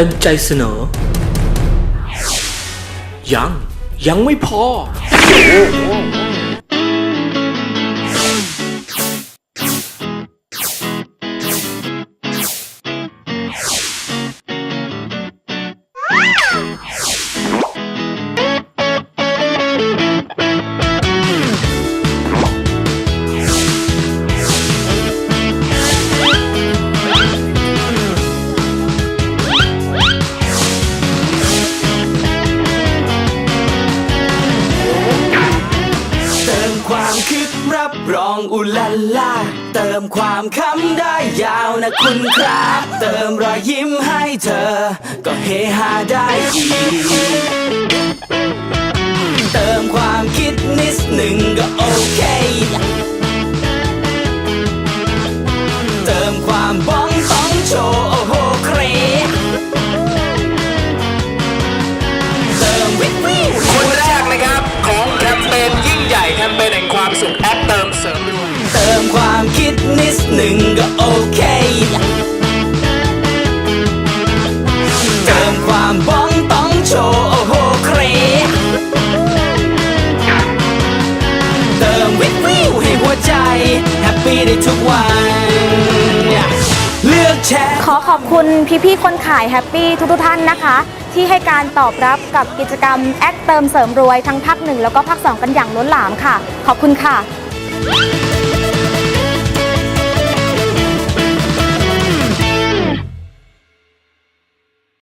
เต็มใจเสนอ ยัง ยังไม่พอ ความคิดรับรองอุลาล่าเติมความคำได้ยาวนะคุณครับ เติมรอยยิ้มให้เธอ ก็เฮฮาได้อีก ใจแฮปปี้ได้ทุกวัน เลือกแชร์ขอขอบคุณพี่ๆคนขายแฮปปี้ทุกๆท่านนะคะ ที่ให้การตอบรับกับกิจกรรมแอคเติมเสริมรวยทั้งภาคหนึ่งแล้วก็ภาคสองกันอย่างล้นหลามค่ะ ขอบคุณค่ะ